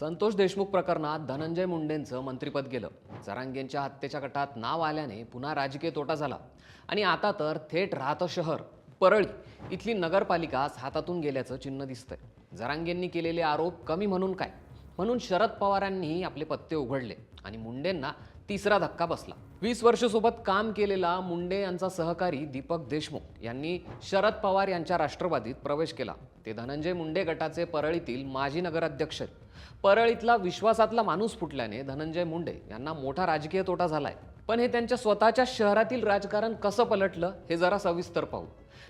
संतोष देशमुख प्रकरणात धनंजय मुंडेंचं मंत्रिपद गेलं. जरांगेंच्या हत्येच्या गटात नाव आल्याने पुन्हा राजकीय तोटा झाला. आणि आता तर थेट राहतं शहर परळी. इथली नगरपालिकाच हातातून गेल्याचं चिन्ह दिसतंय. जरांगेंनी केलेले आरोप कमी म्हणून काय? म्हणून शरद पवारांनीही आपले पत्ते उघडले. आणि मुंडेंना तिसरा धक्का बसला. वीस वर्षसोबत काम केलेला मुंडे यांचा सहकारी दीपक देशमुख यांनी शरद पवार यांच्या राष्ट्रवादीत प्रवेश केला. ते धनंजय मुंडे गटाचे परळीतील माजी नगराध्यक्ष परळीतला विश्वासातला माणूस फुटल्याने धनंजय मुंडे यांना मोठा राजकीय तोटा झालाय. पण हे त्यांच्या स्वतःच्या शहरातील राजकारण कसं पलटलं हे जरा सविस्तर पाहू.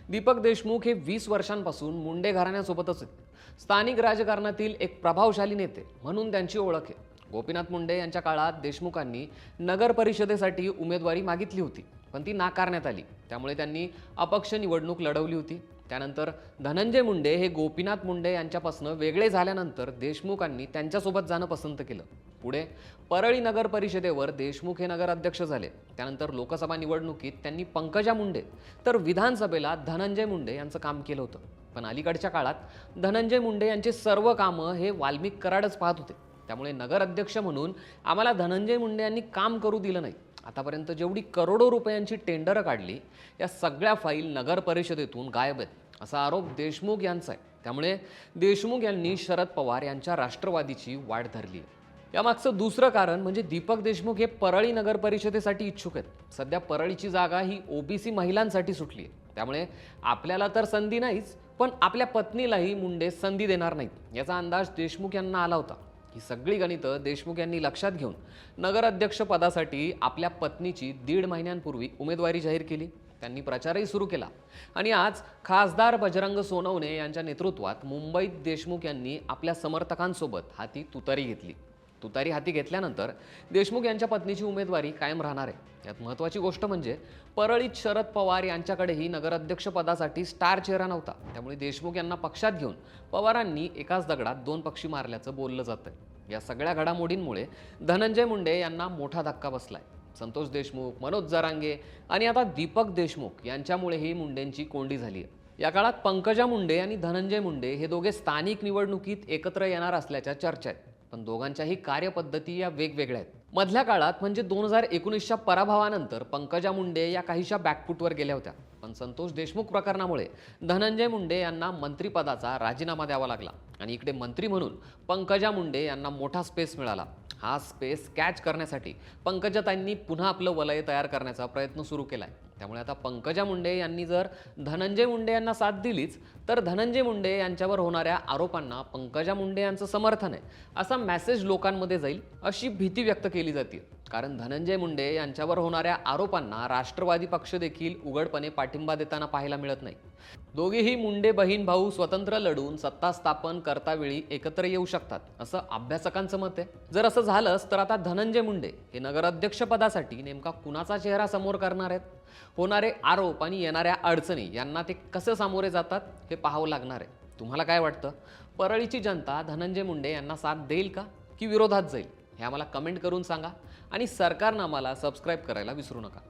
दीपक देशमुख हे वीस वर्षांपासून मुंडे घराण्यासोबतच आहेत. स्थानिक राजकारणातील एक प्रभावशाली नेते म्हणून त्यांची ओळख आहे. गोपीनाथ मुंडे यांच्या काळात देशमुखांनी नगर परिषदेसाठी उमेदवारी मागितली होती पण ती नाकारण्यात आली. त्यामुळे त्यांनी अपक्ष निवडणूक लढवली होती. त्यानंतर धनंजय मुंडे हे गोपीनाथ मुंडे यांच्यापासून वेगळे झाल्यानंतर देशमुखांनी त्यांच्यासोबत जाणं पसंत केलं. पुढे परळी नगर परिषदेवर देशमुख हे नगराध्यक्ष झाले. त्यानंतर लोकसभा निवडणुकीत त्यांनी पंकजा मुंडे तर विधानसभेला धनंजय मुंडे यांचं काम केलं होतं. पण अलीकडच्या काळात धनंजय मुंडे यांचे सर्व कामं हे वाल्मिक कराडच पाहत होते. त्यामुळे नगराध्यक्ष म्हणून आम्हाला धनंजय मुंडे यांनी काम करू दिलं नाही. आतापर्यंत जेवढी करोडो रुपयांची टेंडरं काढली या सगळ्या फाईल नगर परिषदेतून गायब आहेत असा आरोप देशमुख यांचा आहे. त्यामुळे देशमुख यांनी शरद पवार यांच्या राष्ट्रवादीची वाट धरली आहे. यामागचं दुसरं कारण म्हणजे दीपक देशमुख हे परळी नगर परिषदेसाठी इच्छुक आहेत. सध्या परळीची जागा ही ओबीसी महिलांसाठी सुटली आहे. त्यामुळे आपल्याला तर संधी नाहीच पण आपल्या पत्नीलाही मुंडे संधी देणार नाहीत याचा अंदाज देशमुख यांना आला होता. ही सगळी गणितं देशमुख यांनी लक्षात घेऊन नगराध्यक्ष पदासाठी आपल्या पत्नीची दीड महिन्यांपूर्वी उमेदवारी जाहीर केली. त्यांनी प्रचारही सुरू केला. आणि आज खासदार बजरंग सोनवणे यांच्या नेतृत्वात मुंबईत देशमुख यांनी आपल्या समर्थकांसोबत हाती तुतारी घेतली. तुतारी हाती घेतल्यानंतर देशमुख यांच्या पत्नीची उमेदवारी कायम राहणार आहे. यात महत्त्वाची गोष्ट म्हणजे परळीत शरद पवार यांच्याकडेही नगराध्यक्ष पदासाठी स्टार चेहरा नव्हता. त्यामुळे देशमुख यांना पक्षात घेऊन पवारांनी एकाच दगडात दोन पक्षी मारल्याचं बोललं जातं या सगळ्या घडामोडींमुळे धनंजय मुंडे यांना मोठा धक्का बसलाय. संतोष देशमुख मनोज जरांगे आणि आता दीपक देशमुख यांच्यामुळेही मुंडेंची कोंडी झाली आहे या काळात पंकजा मुंडे आणि धनंजय मुंडे हे दोघे स्थानिक निवडणुकीत एकत्र येणार असल्याच्या चर्चा आहेत. पण दोघांच्याही कार्यपद्धती या वेगवेगळ्या आहेत. मधल्या काळात म्हणजे दोन हजार एकोणीसच्या पराभवानंतर पंकजा मुंडे या काहीशा बॅकफूटवर गेल्या होत्या. पण संतोष देशमुख प्रकरणामुळे धनंजय मुंडे यांना मंत्रिपदाचा राजीनामा द्यावा लागला. आणि इकडे मंत्री म्हणून पंकजा मुंडे यांना मोठा स्पेस मिळाला. हा स्पेस कॅच करण्यासाठी पंकजाताईंनी पुन्हा आपलं वलय तयार करण्याचा प्रयत्न सुरू केला आहे त्यामुळे आता पंकजा मुंडे यांनी जर धनंजय मुंडे यांना साथ दिलीच तर धनंजय मुंडे यांच्यावर होणाऱ्या आरोपांना पंकजा मुंडे यांचं समर्थन आहे. असा मेसेज लोकांमध्ये जाईल अशी भीती व्यक्त केली जाते कारण धनंजय मुंडे यांच्यावर होणाऱ्या आरोपांना राष्ट्रवादी पक्ष देखील उघडपणे पाठिंबा देताना पाहायला मिळत नाही. दोघेही मुंडे बहीण भाऊ स्वतंत्र लढून सत्ता स्थापन करतावेळी एकत्र येऊ शकतात असं अभ्यासकांचं मत आहे. जर असं झालंच तर आता धनंजय मुंडे हे नगराध्यक्षपदासाठी नेमका कुणाचा चेहरा समोर करणार आहेत? होणारे आरोप आणि येणाऱ्या अडचणी यांना ते कसे सामोरे जातात हे पाहावं लागणार आहे. तुम्हाला काय वाटतं? परळीची जनता धनंजय मुंडे यांना साथ देईल का? की विरोधात जाईल? हे आम्हाला कमेंट करून सांगा. आणि सरकारनं आम्हाला सबस्क्राईब करायला विसरू नका.